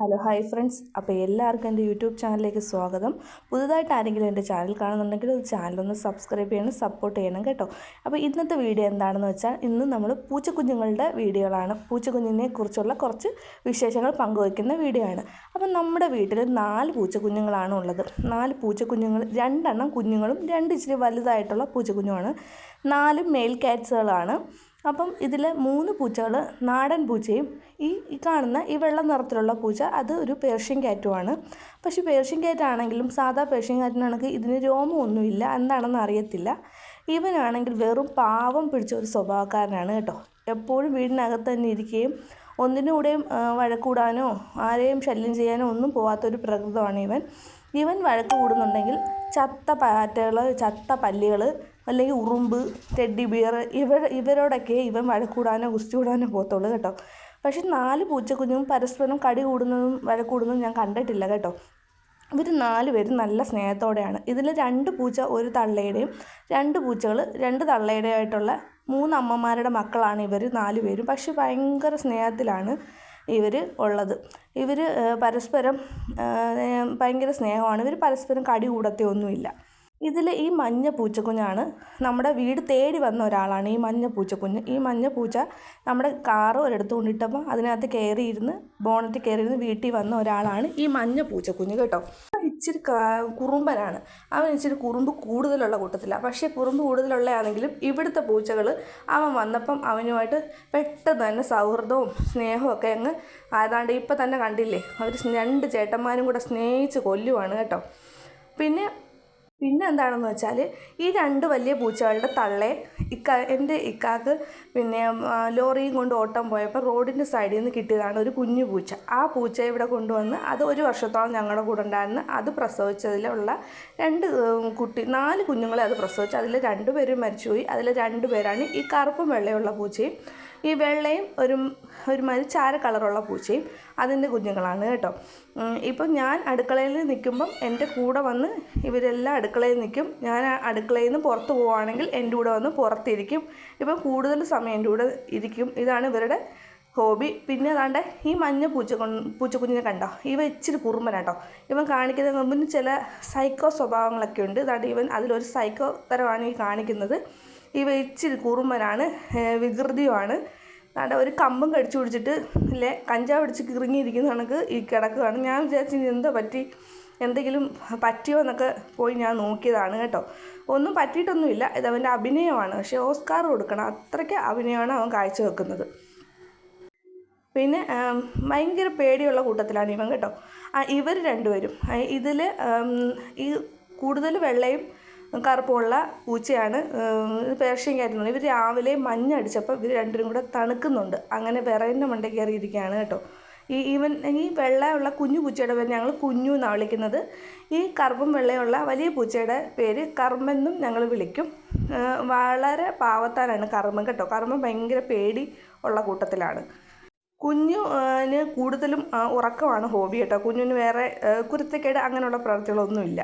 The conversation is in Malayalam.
Hello hi friends. അപ്പോൾ എല്ലാവർക്കും എന്റെ യൂട്യൂബ് ചാനലിലേക്ക് സ്വാഗതം. പുതുതായിട്ട് ആരെങ്കിലും എന്റെ ചാനൽ കാണുന്നുണ്ടെങ്കിൽ ചാനലൊന്ന് സബ്സ്ക്രൈബ് ചെയ്യണം സപ്പോർട്ട് ചെയ്യണം കേട്ടോ. അപ്പോൾ ഇന്നത്തെ വീഡിയോ എന്താണെന്ന് വെച്ചാൽ ഇന്ന് നമ്മൾ പൂച്ചക്കുഞ്ഞുങ്ങളുടെ വീഡിയോകളാണ്. പൂച്ചക്കുഞ്ഞിനെ കുറിച്ചുള്ള കുറച്ച് വിശേഷങ്ങൾ പങ്കുവയ്ക്കുന്ന വീഡിയോ ആണ്. അപ്പം നമ്മുടെ വീട്ടിൽ നാല് പൂച്ചക്കുഞ്ഞുങ്ങളാണ് ഉള്ളത്. നാല് പൂച്ചക്കുഞ്ഞുങ്ങൾ രണ്ടെണ്ണം കുഞ്ഞുങ്ങളും രണ്ട് ഇച്ചിരി വലുതായിട്ടുള്ള പൂച്ചക്കുഞ്ഞുമാണ്. നാല് മെയിൽ കാറ്റ്സുകളാണ് അപ്പം ഇതിൽ മൂന്ന് പൂച്ചകൾ നാടൻ പൂച്ചയും ഈ ഈ കാണുന്ന ഈ വെള്ള നിറത്തിലുള്ള പൂച്ച അത് ഒരു പേർഷ്യൻ കാറ്റുമാണ്. പക്ഷേ പേർഷ്യൻ കാറ്റാണെങ്കിലും സാധാ പേർഷ്യൻ കാറ്റിനാണെങ്കിൽ ഇതിന് രോമമൊന്നുമില്ല. എന്താണെന്ന് അറിയത്തില്ല. ഇവനാണെങ്കിൽ വെറും പാവം പിടിച്ച ഒരു സ്വഭാവക്കാരനാണ് കേട്ടോ. എപ്പോഴും വീടിനകത്ത് തന്നെ ഇരിക്കുകയും ഒന്നിനൂടെയും വഴക്കൂടാനോ ആരെയും ശല്യം ചെയ്യാനോ ഒന്നും പോവാത്തൊരു പ്രകൃതമാണ് ഇവൻ. ഇവൻ വഴക്ക് കൂടുന്നുണ്ടെങ്കിൽ ചത്ത പാറ്റകൾ ചത്ത പല്ലികൾ അല്ലെങ്കിൽ ഉറുമ്പ് ടെഡി ബിയർ ഇവർ ഇവരോടൊക്കെ ഇവൻ വഴക്കൂടാനോ കുസ്തി കൂടാനോ പോകത്തുള്ളൂ കേട്ടോ. പക്ഷെ നാല് പൂച്ചക്കുഞ്ഞും പരസ്പരം കടി കൂടുന്നതും വഴക്കൂടുന്നതും ഞാൻ കണ്ടിട്ടില്ല കേട്ടോ. ഇവർ നാല് പേരും നല്ല സ്നേഹത്തോടെയാണ്. ഇതിൽ രണ്ട് പൂച്ച ഒരു തള്ളയുടെയും രണ്ട് പൂച്ചകൾ രണ്ട് തള്ളയുടെ ആയിട്ടുള്ള മൂന്ന് അമ്മമാരുടെ മക്കളാണ് ഇവർ നാല് പേരും. പക്ഷെ ഭയങ്കര സ്നേഹത്തിലാണ് ഇവർ ഉള്ളത്. ഇവർ പരസ്പരം ഭയങ്കര സ്നേഹമാണ്. ഇവർ പരസ്പരം കടി കൂടത്തെയൊന്നുമില്ല ഇതിൽ ഈ മഞ്ഞ പൂച്ചക്കുഞ്ഞാണ് നമ്മുടെ വീട് തേടി വന്ന ഒരാളാണ് ഈ മഞ്ഞ പൂച്ചക്കുഞ്ഞ്. ഈ മഞ്ഞ പൂച്ച നമ്മുടെ കാറ് ഒരിടത്ത് കൊണ്ടിട്ടപ്പോൾ അതിനകത്ത് കയറിയിരുന്ന് ബോണറ്റ് കയറിയിരുന്ന് വീട്ടിൽ വന്ന ഒരാളാണ് ഈ മഞ്ഞ പൂച്ചക്കുഞ്ഞ് കേട്ടോ. ഇച്ചിരി കുറുമ്പനാണ്. അവൻ ഇച്ചിരി കുറുമ്പ് കൂടുതലുള്ള കൂട്ടത്തിലാണ് പക്ഷേ കുറുമ്പ് കൂടുതലുള്ളതാണെങ്കിലും ഇവിടുത്തെ പൂച്ചകൾ അവൻ വന്നപ്പം അവനുമായിട്ട് പെട്ടെന്ന് തന്നെ സൗഹൃദവും സ്നേഹവും ഒക്കെ അങ്ങ് അതാണ്ട് ഇപ്പം തന്നെ കണ്ടില്ലേ? അവർ രണ്ട് ചേട്ടന്മാരും കൂടെ സ്നേഹിച്ച് കൊല്ലുവാണ് കേട്ടോ. പിന്നെ പിന്നെ എന്താണെന്ന് വെച്ചാൽ ഈ രണ്ട് വലിയ പൂച്ചകളുടെ തള്ളെ ഇക്ക എന്റെ ഇക്കാക്ക് പിന്നെ ലോറിയും കൊണ്ട് ഓട്ടം പോയപ്പോൾ റോഡിന്റെ സൈഡിൽ നിന്ന് കിട്ടിയതാണ് ഒരു കുഞ്ഞു പൂച്ച. ആ പൂച്ച ഇവിടെ കൊണ്ടുവന്ന് അത് ഒരു വർഷത്തോളം ഞങ്ങളുടെ കൂടെ ഉണ്ടായിരുന്നു. അത് പ്രസവിച്ചതിലുള്ള രണ്ട് കുട്ടി നാല് കുഞ്ഞുങ്ങളെ അത് പ്രസവിച്ചു. അതിൽ രണ്ടുപേരും മരിച്ചുപോയി. അതിൽ രണ്ടുപേരാണ് ഈ കറുപ്പും വെള്ളയുള്ള പൂച്ചയും. ഈ വെള്ളയും ഒരു ഒരുമാതിരി ചാര കളറുള്ള പൂച്ചയും അതിന്റെ കുഞ്ഞുങ്ങളാണ് കേട്ടോ. ഇപ്പം ഞാൻ അടുക്കളയിൽ നിൽക്കുമ്പം എന്റെ കൂടെ വന്ന് ഇവരെല്ലാം അടുക്കളയിൽ നിൽക്കും. ഞാൻ അടുക്കളയിൽ നിന്ന് പുറത്ത് പോവുകയാണെങ്കിൽ എന്റെ കൂടെ വന്ന് പുറത്തിരിക്കും. ഇപ്പം കൂടുതൽ സമയം എന്റെ കൂടെ ഇരിക്കും. ഇതാണ് ഇവരുടെ ഹോബി. പിന്നെ അതാണ്ട് ഈ മഞ്ഞ പൂച്ച പൂച്ചക്കുഞ്ഞിനെ കണ്ടോ? ഇവ ഇച്ചിരി കുറുമ്പനാട്ടോ ഇവൻ കാണിക്കുന്ന മുമ്പിന് ചില സൈക്കോ സ്വഭാവങ്ങളൊക്കെ ഉണ്ട്. അതാണ്ട് ഇവൻ അതിലൊരു സൈക്കോ തരമാണ് ഈ കാണിക്കുന്നത്. ഇവ ഇച്ചിരി കുറുമ്പനാണ് വികൃതിയുമാണ്. അതാണ്ട് ഒരു കമ്പും കടിച്ചു പിടിച്ചിട്ട് ഇല്ലേ കഞ്ചാവ് പിടിച്ച് കിറങ്ങിയിരിക്കുന്ന കണക്ക് ഈ കിടക്കുകയാണ്. ഞാൻ വിചാരിച്ചു ഇനി എന്താ പറ്റി എന്തെങ്കിലും പറ്റിയോ എന്നൊക്കെ പോയി ഞാൻ നോക്കിയതാണ് കേട്ടോ. ഒന്നും പറ്റിയിട്ടൊന്നുമില്ല ഇത് അവന്റെ അഭിനയമാണ്. പക്ഷേ ഓസ്കാർ കൊടുക്കണം അത്രയ്ക്ക് അഭിനയമാണ് അവൻ കാഴ്ചവെക്കുന്നത് പിന്നെ ഭയങ്കര പേടിയുള്ള കൂട്ടത്തിലാണ് ഇവൻ കേട്ടോ. ഇവർ രണ്ടുപേരും. ഇതിൽ ഈ കൂടുതൽ വെള്ളയും കറുപ്പുള്ള പൂച്ചയാണ്. പേർഷ്യൻ ക്യാറ്റ് ഇവർ രാവിലെ മഞ്ഞടിച്ചപ്പോൾ ഇവർ രണ്ടുപേരും കൂടെ തണുക്കുന്നുണ്ട്. അങ്ങനെ വിറകിന്റെ മണ്ട കയറിയിരിക്കുകയാണ് കേട്ടോ. ഈ ഈവൻ ഈ വെള്ളയുള്ള കുഞ്ഞു പൂച്ചയുടെ പേര് ഞങ്ങൾ കുഞ്ഞു എന്നാണ് വിളിക്കുന്നത്. ഈ കറുപ്പും വെള്ളയുള്ള വലിയ പൂച്ചയുടെ പേര് കർമ്മെന്നും ഞങ്ങൾ വിളിക്കും. വളരെ പാവത്താനാണ് കർമ്മം കേട്ടോ. കർമ്മം ഭയങ്കര പേടി ഉള്ള കൂട്ടത്തിലാണ്. കുഞ്ഞുന് കൂടുതലും ഉറക്കമാണ് ഹോബി കേട്ടോ. കുഞ്ഞിന് വേറെ കുരുത്തക്കേട് അങ്ങനെയുള്ള പ്രവൃത്തികളൊന്നുമില്ല.